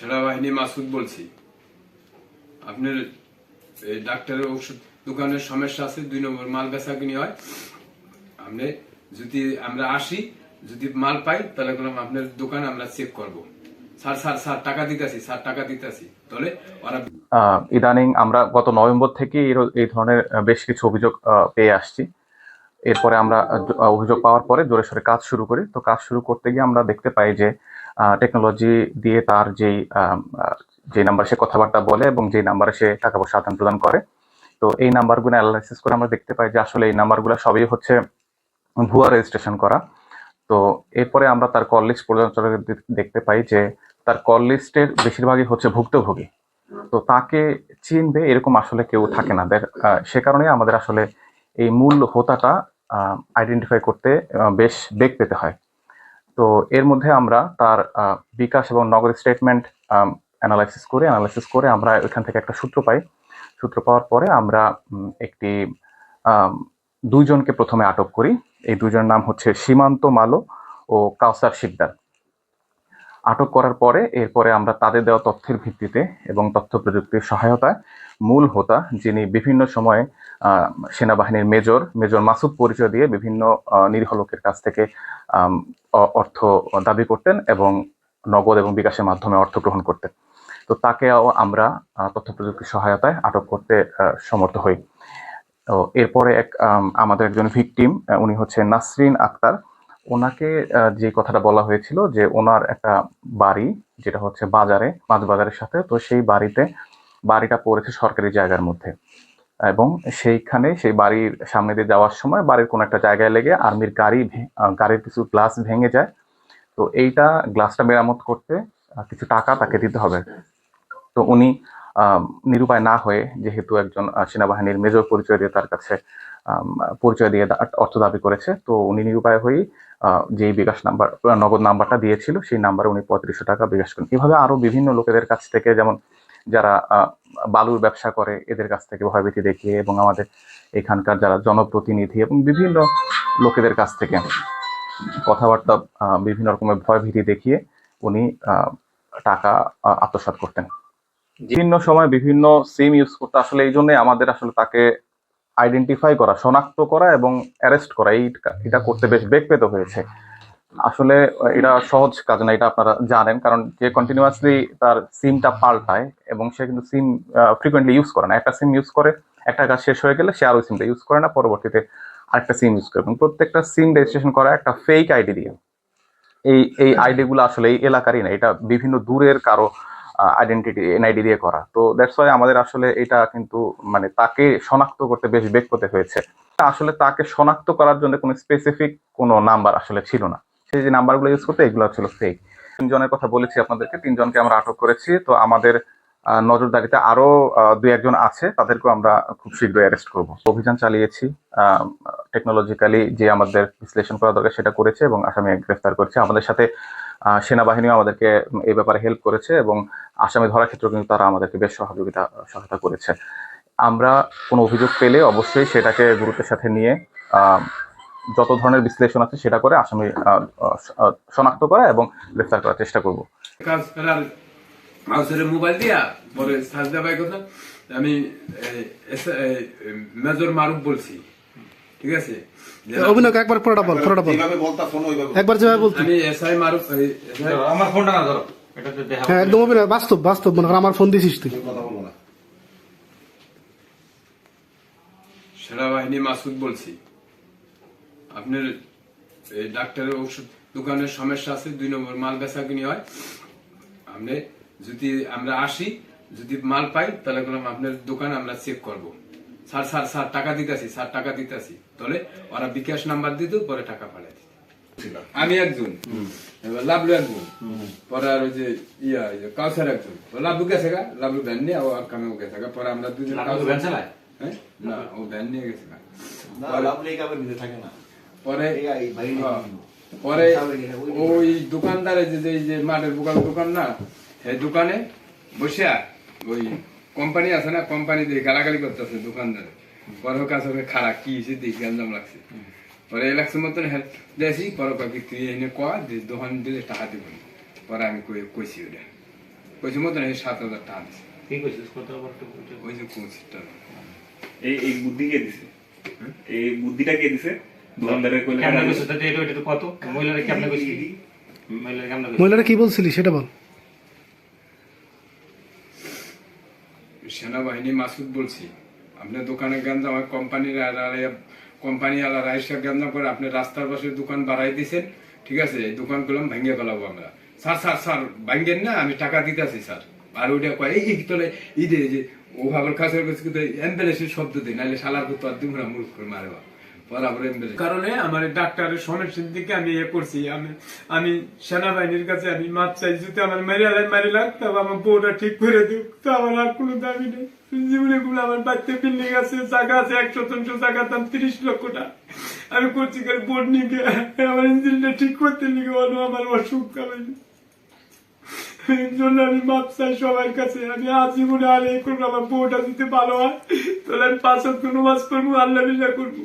সেনাবাহিনী মাসুদ বলছি। আপনার ডাক্তারের ওষুধ দোকানের সমস্যা আছে, দুই নম্বর মাল বেচা কিনি হয়। আপনি যদি আমরা আসি, যদি মাল পাই, তাহলে বললাম আপনার দোকান আমরা চেক করব। স্যার স্যার স্যার, টাকা দিতেছি, স্যার, টাকা দিতেছি। তাহলে ওরা ইদানিং আমরা গত নভেম্বর থেকে এই- ধরনের বেশ কিছু অভিযোগ পেয়ে আসছি। এরপরে আমরা অভিযোগ পাওয়ার পরে জোরে সোরে কাজ শুরু করি। তো কাজ শুরু করতে গিয়ে আমরা দেখতে পাই যে টেকনোলজি দিয়ে তার যেই যে নাম্বার সে কথাবার্তা বলে এবং যে নাম্বারে সে টাকা পয়সা আদান প্রদান করে। তো এই নাম্বারগুলো অ্যানালাইসিস করে আমরা দেখতে পাই যে আসলে এই নাম্বারগুলো সবই হচ্ছে ভুয়া রেজিস্ট্রেশন করা। তো এরপরে আমরা তার কল লিস্ট পর্যালোচনা দেখতে পাই যে তার কল লিস্টের বেশিরভাগই হচ্ছে ভুক্তভোগী। তো তাকে চিনবে এরকম আসলে কেউ থাকে না। সে কারণে আমাদের আসলে এই মূল হোতাটা আইডেন্টিফাই করতে বেশ বেগ পেতে হয়। তো এর মধ্যে আমরা তার বিকাশ এবং নগর স্টেটমেন্ট অ্যানালাইসিস করে অ্যানালাইসিস করে আমরা ওইখান থেকে একটা সূত্র পাই। সূত্র পাওয়ার পরে আমরা একটি আম, দুইজনকে প্রথমে আটক করি। এই দুজনের নাম হচ্ছে সীমান্ত মালো ও কাউসার শিকদার। আটক করার পরে এরপরে আমরা তাদের দেওয়া তথ্যের ভিত্তিতে এবং তথ্য প্রযুক্তির সহায়তায় মূল হোতা, যিনি বিভিন্ন সময়ে সেনাবাহিনীর মেজর মেজর মাসুদ পরিচয় দিয়ে বিভিন্ন নিরীহ লোকের কাছ থেকে অর্থ দাবি করতেন এবং নগদ এবং বিকাশের মাধ্যমে অর্থ গ্রহণ করতেন। তো তাকেও আমরা তথ্য প্রযুক্তির সহায়তায় আটক করতে সমর্থ হই। তো এরপরে এক আমাদের একজন ভিকটিম উনি হচ্ছে নাসরিন আক্তার। ওনাকে যে কথাটা বলা হয়েছিল যে ওনার একটা বাড়ি, যেটা হচ্ছে বাজারে, মাছ বাজারের সাথে, তো সেই বাড়িতে বাড়িটা পড়েছে সরকারি জায়গার মধ্যে। এবং সেইখানে সেই বাড়ির সামনে দিয়ে যাওয়ার সময় বাড়ির কোনো একটা জায়গায় লেগে আর্মির গাড়ি গাড়ির কিছু গ্লাস ভেঙে যায়। তো এইটা গ্লাসটা মেরামত করতে কিছু টাকা তাকে দিতে হবে। তো উনি নিরুপায় না হয়ে যেহেতু একজন সেনাবাহিনীর মেজর পরিচয় দিয়ে তার কাছে পরিচয় দিয়ে অর্থ দাবি করেছে। তো উনি নিরুপায় হয়েই যেই বিকাশ নাম্বার নগদ নাম্বারটা দিয়েছিল, সেই নাম্বারে উনি পঁয়ত্রিশশো টাকা বিকাশ করেন। এভাবে আরও বিভিন্ন লোকেদের কাছ থেকে যেমন যারা বালুর ব্যবসা করে এদের কাছ থেকে ভয়ভীতি দেখিয়ে এবং আমাদের এখানকার যারা জনপ্রতিনিধি এবং বিভিন্ন লোকেদের কাছ থেকে কথাবার্তা বিভিন্ন রকমের ভয়ভীতি দেখিয়ে উনি টাকা আহ, আত্মসাৎ করতেন। বিভিন্ন সময় বিভিন্ন সিম ইউজ করতে আসলে এই জন্য আমাদের আসলে তাকে আইডেন্টিফাই করা শনাক্ত করা এবং অ্যারেস্ট করা এই এটা করতে বেশ বেগ পেতে হয়েছে। আসলে এটা সহজ কাজ না, এটা আপনারা জানেন। কারণ যে কন্টিনিউয়াসলি তার সিমটা পাল্টায় এবং সে কিন্তু সিম ফ্রিকোয়েন্টলি ইউজ করে না। একটা সিম ইউজ করে, একটা কাজ শেষ হয়ে গেলে সে আর ওই সিমটা ইউজ করে না, পরবর্তীতে আরেকটা সিম ইউজ করে। এবং প্রত্যেকটা সিম রেজিস্ট্রেশন করা একটা ফেক আইডি দিয়ে। এই এই আইডিগুলো আসলে এই এলাকারই না, এটা বিভিন্ন দূরের কারও আইডেন্টিটি এনআইডি দিয়ে করা। তো দ্যাটস ওয়াই আমাদের আসলে এটা কিন্তু মানে তাকে শনাক্ত করতে বেশ বেগ পেতে হয়েছে। আসলে তাকে শনাক্ত করার জন্য কোনো স্পেসিফিক কোনো নাম্বার আসলে ছিল না। সেই যে নাম্বারগুলো ইউজ করতে এগুলো ছিল ফেক তিনজনের কথা বলেছি আপনাদেরকে তিনজনকে আমরা আটক করেছি। তো আমাদের নজরদারিতে আরও আহ, দুই একজন আছে তাদেরকেও আমরা খুব শীঘ্রই অ্যারেস্ট করব। অভিযান চালিয়েছি টেকনোলজিক্যালি যে আমাদের বিশ্লেষণ করা দরকার সেটা করেছে এবং আসামি গ্রেফতার করেছে। আমাদের সাথে সেনাবাহিনীও আমাদেরকে এই ব্যাপারে হেল্প করেছে এবং আসামি ধরার ক্ষেত্রেও কিন্তু তারা আমাদেরকে বেশ সহযোগিতা সহায়তা করেছে। আমরা কোনো অভিযোগ পেলে অবশ্যই সেটাকে গুরুত্বের সাথে নিয়ে যত ধরনের বিশ্লেষণ আছে সেটা করে আসামি শনাক্ত করা এবং গ্রেফতার করার চেষ্টা করব। কাজ ফেরার মাউসের মোবাইল দিয়া পরে সাজ দেবাই কথা আমি মেজর মারুফ বলছি। ঠিক আছে? অভিনয় একবার পুরোটা বল পুরোটা বল। যেভাবে বলতা শোনো ওইভাবে একবার যেভাবে বলতো। আমি এসআই মারুফ আমার ফোনটা না ধরো। হ্যাঁ একদম অভিনয় বাস্তব বাস্তব মনে কর আমার ফোন দিছিস তুই। সেনাবাহিনী মাসুদ বলছি। আপনার ডাক্তারের ওষুধ দোকানের সমস্যা আছে দুই নম্বর মাল বেচা কিনি হয়। আপনি যদি আমরা আসি যদি মাল পাই তাহলে বললাম আপনার দোকান আমরা চেক করব। স্যার স্যার স্যার টাকা দিতেছি স্যার টাকা দিতেছি। তাহলে ওরা বিকাশ নাম্বার দিত পরে টাকা পাঠাই দিত। আমি একজন লাভলু একজন পরে আর ওই যে ইয়া কাউসার একজন। লাভলু গেছে গা লাভলু ভ্যান নিয়ে ও আর কামেও গেছে গা পরে আমরা দুজন ভ্যান চালায়? হ্যাঁ? না ও ভ্যান নিয়ে গেছে গা। না লাভ লেগে আবার নিজে থাকে না। পরে হ্যাঁ। পরে ওই দোকানদারে যে যে- যে মাঠের দোকান দোকান না সেই দোকানে বসে ওই কোম্পানি আছে না কোম্পানি দিয়ে গালাগালি করতেছে দোকানদারে। পরে কাছে খারাপ কি হয়েছে দেখি গঞ্জাম লাগছে। পরে ইলেকশন মতন হেল্প দিয়েছি পরে কয়েক তুই এনে কয়া যে দোকান দিলে টাকা দিব। পরে আমি কই কইছি ওটা যে মতন এই সাত হাজার টাকা দিছে। কি কইছিস? কত বড় ওই যে পঁচিশটা এই এই বুদ্ধি কে দিছে এই বুদ্ধিটা কে দিছে? মহিলারা কি বলছিলি? সেটা বল। সেনাবাহিনী মাসুদ বলছি আপনার দোকানে আমার কোম্পানির কোম্পানি আইসা গাঞ্জাম করে আপনি রাস্তার পাশে দোকান বাড়াই দিয়েছেন ঠিক আছে? দোকান করলাম ভেঙে ফেলাবো আমরা। স্যার স্যার স্যার ভাঙ্গেন না আমি টাকা দিতেছি স্যার। আর ওইটা কয় এই তোলে ই যে ও ভাবের কাছে অ্যাম্বুলেন্সের শব্দ দিই নাহলে শালার তো আর দিমরা মুখ করে অ্যাম্বুলেন্স কারণে আমার ডাক্তারের সমস্যার দিকে আমি ইয়ে করছি, আমি আমি সেনাবাহিনীর কাছে আমি মাপ চাই, যদি আমার মেরে আলাই, মারি লাগতো আমার বউটা ঠিক করে দিক, তো আমার আর কোনো দাবি নেই। জীবনে গুলো আমার বিল্ডিং আছে, জায়গা আছে জায়গা, দাম তিরিশ লক্ষ টাকা। আমি করছি বোর্ড আমার ইঞ্জিনটা ঠিক করতে আমার অসুখ এর জন্য আমি মাপ চাই সবার কাছে, আমি আজীবনে আর এই করব আমার বউটা যদি ভালো হয়, তাহলে আমি পাঁচ হাত কোনো মাছ করব, আল্লাহ বিল্লাহ করব।